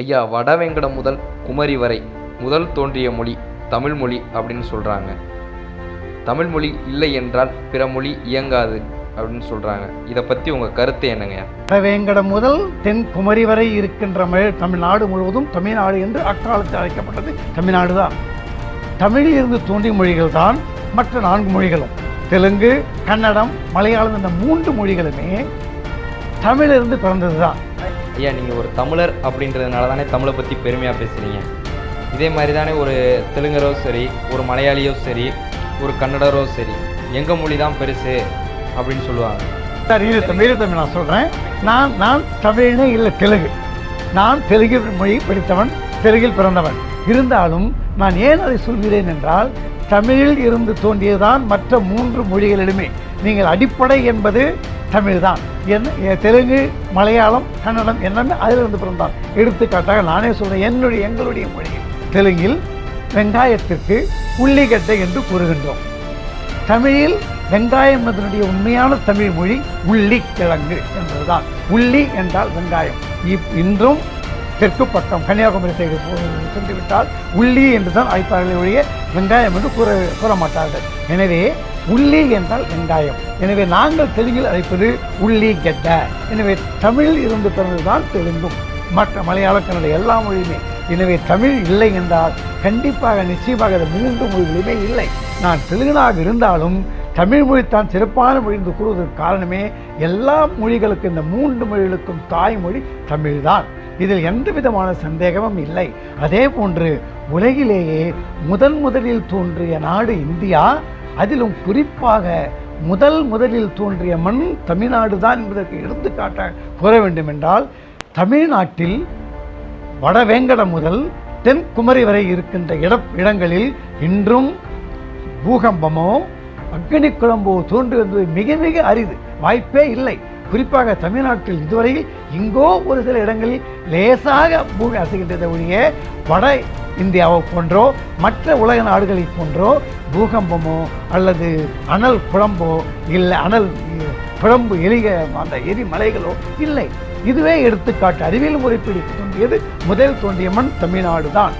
ஐயா வடவேங்கடம் முதல் குமரி வரை முதல் தோன்றிய மொழி தமிழ் மொழி அப்படின்னு சொல்கிறாங்க தமிழ் மொழி இல்லை என்றால் பிற மொழி இயங்காது அப்படின்னு சொல்கிறாங்க இதை பற்றி உங்கள் கருத்து என்னங்க? வடவேங்கடம் முதல் தென் குமரி வரை இருக்கின்ற மழை தமிழ்நாடு முழுவதும் தமிழ்நாடு என்று அக்காலத்தில் அழைக்கப்பட்டது தமிழ்நாடு தான் தமிழில் இருந்து தோன்றிய மொழிகள் தான் மற்ற நான்கு மொழிகளும். தெலுங்கு கன்னடம் மலையாளம் இந்த மூன்று மொழிகளுமே தமிழிலிருந்து பிறந்தது தான் ஐயா நீங்கள் ஒரு தமிழர் அப்படின்றதுனால தானே தமிழை பற்றி பெருமையாக பேசுகிறீங்க இதே மாதிரி தானே ஒரு தெலுங்கரோ சரி ஒரு மலையாளியோ சரி ஒரு கன்னடரோ சரி எங்கள் மொழி தான் பெருசு அப்படின்னு சொல்லுவாங்க. சார் இரு தமிழ் இரு தமிழ் நான் சொல்கிறேன் நான் நான் தமிழ்னே இல்லை தெலுங்கு. நான் தெலுங்கு மொழி படித்தவன் தெலுங்கில் பிறந்தவன். இருந்தாலும் நான் ஏன் அதை சொல்கிறேன் என்றால் தமிழில் இருந்து தோன்றியதுதான் மற்ற மூன்று மொழிகளிலுமே. நீங்கள் அடிப்படை என்பது தமிழ் தான் என்ன தெலுங்கு மலையாளம் கன்னடம் எல்லாமே அதிலிருந்து பிறந்தான். எடுத்துக்காட்டாக நானே சொல்கிறேன் என்னுடைய எங்களுடைய மொழி. தெலுங்கில் வெங்காயத்திற்கு உள்ளிகட்டை என்று கூறுகின்றோம். தமிழில் வெங்காயம் அதனுடைய உண்மையான தமிழ் மொழி உள்ளி கிழங்கு என்பதுதான். உள்ளி என்றால் வெங்காயம். இப்- இன்றும் தெற்கு பக்கம் கன்னியாகுமரி சைடு சென்றுவிட்டால் உள்ளி என்று தான் அழைப்பார்களே ஒழிய வெங்காயம் என்று கூற கூற மாட்டார்கள் எனவே உள்ளி என்றால் வெங்காயம். எனவே நாங்கள் தெலுங்கில் அழைப்பது உள்ளி கெட்ட. எனவே தமிழில் இருந்து பிறந்ததுதான் தெலுங்கும் மற்ற மலையாள கன்னட எல்லா மொழியுமே. எனவே தமிழ் இல்லை என்றால் கண்டிப்பாக நிச்சயமாக இந்த மூன்று மொழிகளுமே இல்லை. நான் தெலுங்கனாக இருந்தாலும் தமிழ் மொழி தான் சிறப்பான மொழி என்று கூறுவதற்கு காரணமே எல்லா மொழிகளுக்கும் இந்த மூன்று மொழிகளுக்கும் தாய்மொழி தமிழ்தான். இதில் எந்த விதமான சந்தேகமும் இல்லை. அதே போன்று உலகிலேயே முதன் முதலில் தோன்றிய நாடு இந்தியா. அதிலும் குறிப்பாக முதல் முதலில் தோன்றிய மண் தமிழ்நாடு தான் என்பதற்கு எடுத்துக்காட்டாக கூற வேண்டும் என்றால் தமிழ்நாட்டில் வடவேங்கடம் முதல் தென்குமரி வரை இருக்கின்ற இட இடங்களில் இன்றும் பூகம்பமோ அக்னி குழம்போ தோன்றுவது மிக மிக அரிது. வாய்ப்பே இல்லை. குறிப்பாக தமிழ்நாட்டில் இதுவரையில் இங்கோ ஒரு சில இடங்களில் லேசாக பூமி அசைகின்றதை ஒழிய வட இந்தியாவை போன்றோ மற்ற உலக நாடுகளை போன்றோ பூகம்பமோ அல்லது அனல் குழம்போ இல்லை அனல் குழம்பு எலிக அந்த எரிமலைகளோ இல்லை. இதுவே எடுத்துக்காட்டு. அறிவியல் முறைப்பீடு தோன்றியது முதல் தோன்றிய மண் தமிழ்நாடு தான்